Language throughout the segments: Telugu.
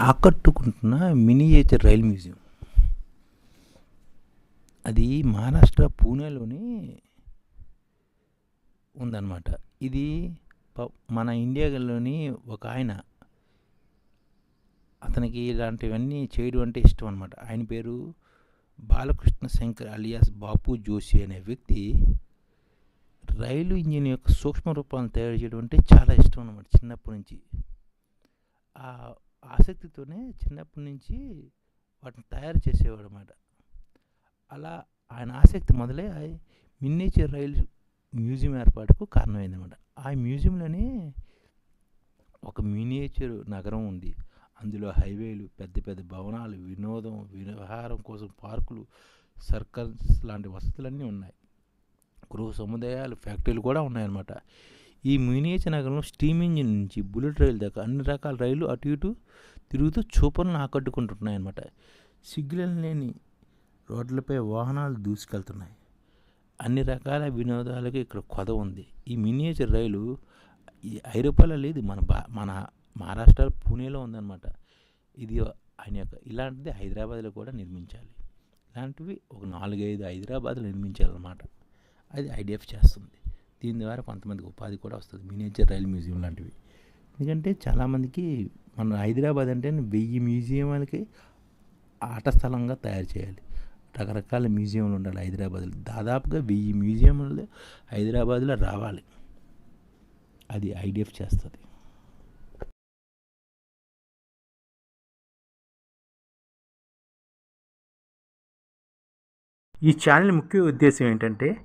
ఆకట్టుకుంటున్న మినియేచర్ రైల్ మ్యూజియం. అది మహారాష్ట్ర పూణేలోని ఉందన్నమాట. ఇది మన ఇండియాలోని ఒక ఆయన అతనికి ఇలాంటివన్నీ చేయడం అంటే ఇష్టం అనమాట ఆయన పేరు బాలకృష్ణ శంకర్ అలియాస్ బాపు జోషి అనే వ్యక్తి రైలు ఇంజిన్ యొక్క సూక్ష్మ రూపాలను తయారు చేయడం అంటే చాలా ఇష్టం అనమాట చిన్నప్పటి నుంచి. ఆసక్తితోనే చిన్నప్పటి నుంచి వాటిని తయారు చేసేవాడు అనమాట అలా ఆయన ఆసక్తి మొదలై మిన్నేచర్ రైలు మ్యూజియం ఏర్పాటుకు కారణమైందనమాట ఆ మ్యూజియంలోనే ఒక మినియేచర్ నగరం ఉంది. అందులో హైవేలు పెద్ద పెద్ద భవనాలు వినోదం విహారం కోసం పార్కులు సర్కల్స్ లాంటి వసతులన్నీ ఉన్నాయి. గృహ సముదాయాలు ఫ్యాక్టరీలు కూడా ఉన్నాయన్నమాట. ఈ మినియేచర్ నగరంలో స్టీమ్ ఇంజిన్ నుంచి బుల్లెట్ రైలు దాకా అన్ని రకాల రైళ్ళు అటు ఇటు తిరుగుతూ చూపలను ఆకట్టుకుంటున్నాయన్నమాట. సిగ్నల్ లేని రోడ్లపై వాహనాలు దూసుకెళ్తున్నాయి. అన్ని రకాల వినోదాలకు ఇక్కడ కొద ఉంది. ఈ మినియేచర్ రైలు ఈ ఐరోపాలో లేదు మన బా మన మహారాష్ట్ర పూణేలో ఉందన్నమాట. ఇది ఆయన యొక్క ఇలాంటిది హైదరాబాద్లో కూడా నిర్మించాలి. ఇలాంటివి ఒక నాలుగైదు హైదరాబాద్లో నిర్మించాలన్నమాట అది ఐడిఎఫ్ చేస్తుంది. దీని ద్వారా కొంతమందికి ఉపాధి కూడా వస్తుంది. మినేచర్ రైల్ మ్యూజియం లాంటివి. ఎందుకంటే చాలామందికి మన హైదరాబాద్ అంటే వెయ్యి మ్యూజియంలకి ఆట స్థలంగా తయారు చేయాలి. రకరకాల మ్యూజియంలు ఉండాలి హైదరాబాద్లో. దాదాపుగా వెయ్యి మ్యూజియంలు హైదరాబాద్లో రావాలి. అది ఐడిఎఫ్ చేస్తుంది. ఈ ఛానల్ ముఖ్య ఉద్దేశం ఏంటంటే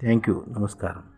థ్యాంక్ యూ నమస్కారం